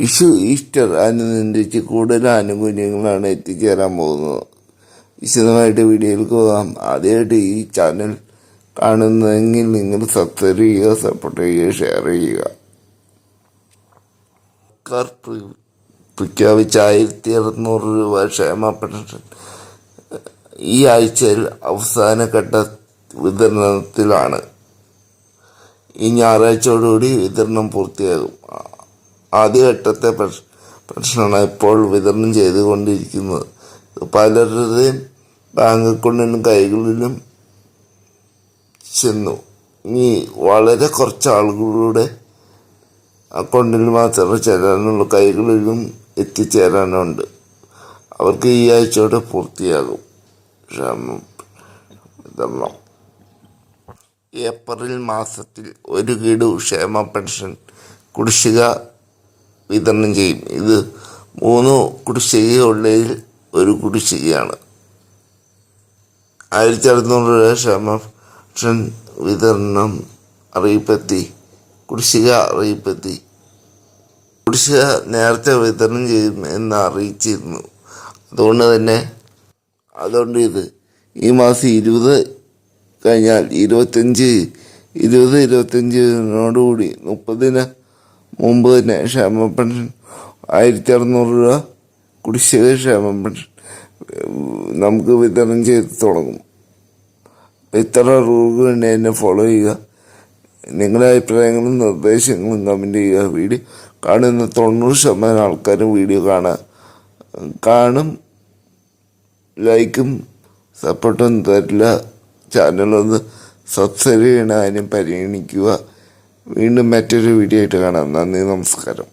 Vishu Easter അനുബന്ധിച്ച് കൂടുതൽ ആനുകൂല്യങ്ങളാണ് എത്തിച്ചേരാൻ പോകുന്നത്. വിശദമായിട്ട് വീഡിയോയിൽ പോകാം. ആദ്യമായിട്ട് ഈ ചാനൽ കാണുന്നതെങ്കിൽ നിങ്ങൾ സബ്സ്ക്രൈബ് ചെയ്യുക സപ്പോർട്ട് ചെയ്യുക ഷെയർ ചെയ്യുക. സർക്കാർ പ്ര- പ്രഖ്യാപിച്ച ആയിരത്തി അറുന്നൂറ് രൂപ ക്ഷേമ പെൻഷൻ. ഈ ആഴ്ചയിൽ അവസാനഘട്ട വിതരണത്തിലാണ്. ഈ ഞായറാഴ്ചയോടുകൂടി വിതരണം പൂർത്തിയാകും. ആദ്യഘട്ടത്തെ പ്രശ് പ്രശ്നമാണ് ഇപ്പോൾ വിതരണം ചെയ്തുകൊണ്ടിരിക്കുന്നത്. പലരുടെയും ബാങ്ക് അക്കൗണ്ടിനും കൈകളിലും ചെന്നു. ഇനി വളരെ കുറച്ച് ആളുകളുടെ അക്കൗണ്ടിൽ മാത്രമേ ചേരാനുള്ളൂ കൈകളിലും എത്തിച്ചേരാനുണ്ട്. അവർക്ക് ഈ ആഴ്ചയോടെ പൂർത്തിയാകും. ക്ഷേമം. ഏപ്രിൽ മാസത്തിൽ ഒരു ഗഡു ക്ഷേമ പെൻഷൻ കുടിശ്ശിക വിതരണം ചെയ്യും. ഇത് മൂന്ന് കുടിശ്ശികയുള്ളതിൽ ഒരു കുടിശ്ശികയാണ്. ആയിരത്തി അറുന്നൂറ് രൂപ ക്ഷമഷൻ വിതരണം അറിയിപ്പെത്തി കുടിശ്ശിക അറിയിപ്പെത്തി. കുടിശ്ശിക നേരത്തെ വിതരണം ചെയ്യും എന്ന് അറിയിച്ചിരുന്നു. അതുകൊണ്ട് തന്നെ അതുകൊണ്ട് ഇത് ഈ മാസം ഇരുപത് കഴിഞ്ഞാൽ ഇരുപത്തഞ്ച് ഇരുപത് ഇരുപത്തഞ്ചിനോടുകൂടി മുപ്പതിന് മുമ്പ് തന്നെ ക്ഷേമ പെൻഷൻ. ആയിരത്തി അറുന്നൂറ് രൂപ കുടിശ്ശിക ക്ഷേമ പെൻഷൻ. നമുക്ക് വിതരണം ചെയ്ത് തുടങ്ങും. ഇത്ര റൂളുകൾ തന്നെ എന്നെ ഫോളോ ചെയ്യുക. നിങ്ങളുടെ അഭിപ്രായങ്ങളും നിർദ്ദേശങ്ങളും കമന്റ് ചെയ്യുക. വീഡിയോ കാണുന്ന തൊണ്ണൂറ് ശതമാനം ആൾക്കാരും വീഡിയോ കാണുക കാണും ലൈക്കും സപ്പോർട്ടും തരില്ല. ചാനലൊന്ന് സബ്സ്ക്രൈബ് ചെയ്യണ അതിനും പരിഗണിക്കുക. വീണ്ടും മറ്റൊരു വീഡിയോ ആയിട്ട് കാണാം. നന്ദി നമസ്കാരം.